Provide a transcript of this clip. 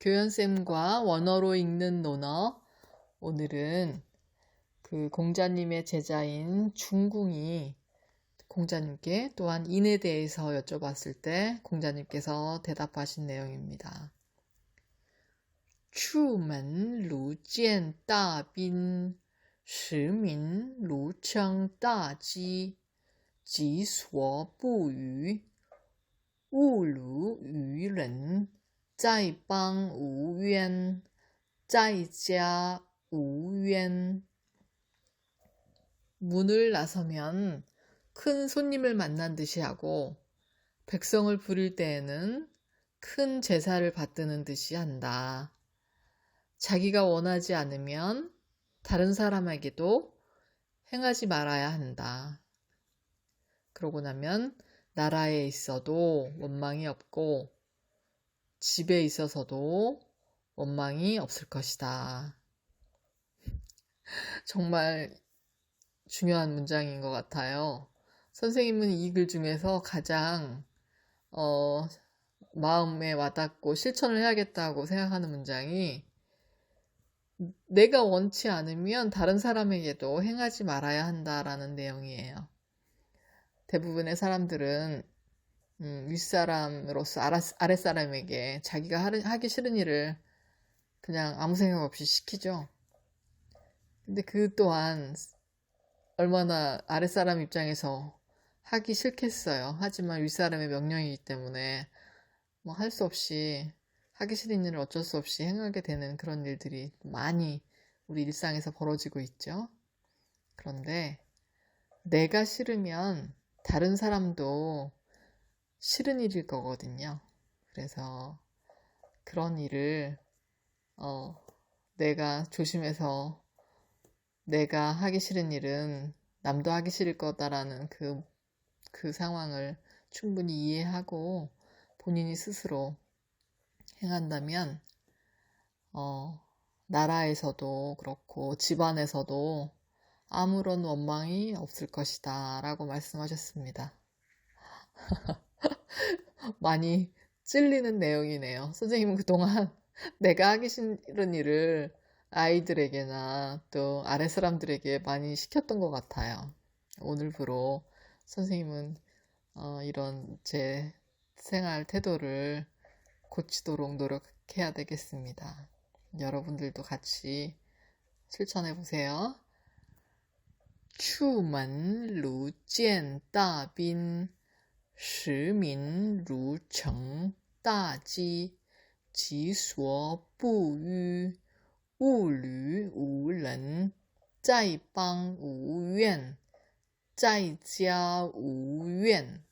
교연쌤과 원어로 읽는 논어. 오늘은 그 공자님의 제자인 중궁이 공자님께 또한 인에 대해서 여쭤봤을 때 공자님께서 대답하신 내용입니다. 추문 루젠 따빈 시민 루청 따지 지소부유 우루 유른 在邦无冤，在家无冤. 문을 나서면 큰 손님을 만난 듯이 하고 백성을 부릴 때에는 큰 제사를 받드는 듯이 한다. 자기가 원하지 않으면 다른 사람에게도 행하지 말아야 한다. 그러고 나면 나라에 있어도 원망이 없고 집에 있어서도 원망이 없을 것이다. 정말 중요한 문장인 것 같아요. 선생님은 이 글 중에서 가장 어, 마음에 와닿고 실천을 해야겠다고 생각하는 문장이 내가 원치 않으면 다른 사람에게도 행하지 말아야 한다라는 내용이에요. 대부분의 사람들은 음, 윗사람으로서 아랫사람에게 자기가 하기 싫은 일을 그냥 아무 생각 없이 시키죠. 근데 그 또한 얼마나 아랫사람 입장에서 하기 싫겠어요. 하지만 윗사람의 명령이기 때문에 뭐 할 수 없이 하기 싫은 일을 어쩔 수 없이 행하게 되는 그런 일들이 많이 우리 일상에서 벌어지고 있죠. 그런데 내가 싫으면 다른 사람도 싫은 일일 거거든요. 그래서 그런 일을 어, 내가 조심해서 내가 하기 싫은 일은 남도 하기 싫을 거다라는 그, 그 상황을 충분히 이해하고 본인이 스스로 행한다면, 어, 나라에서도 그렇고 집안에서도 아무런 원망이 없을 것이다 라고 말씀하셨습니다. 많이 찔리는 내용이네요. 선생님은 그동안 내가 하기 싫은 일을 아이들에게나 또 아래 사람들에게 많이 시켰던 것 같아요. 오늘부로 선생님은 어, 이런 제 생활 태도를 고치도록 노력해야 되겠습니다. 여러분들도 같이 실천해 보세요. 추만 루젠 따빈 时民如承大饥，己所不欲，勿虑无人，在邦无怨，在家无怨。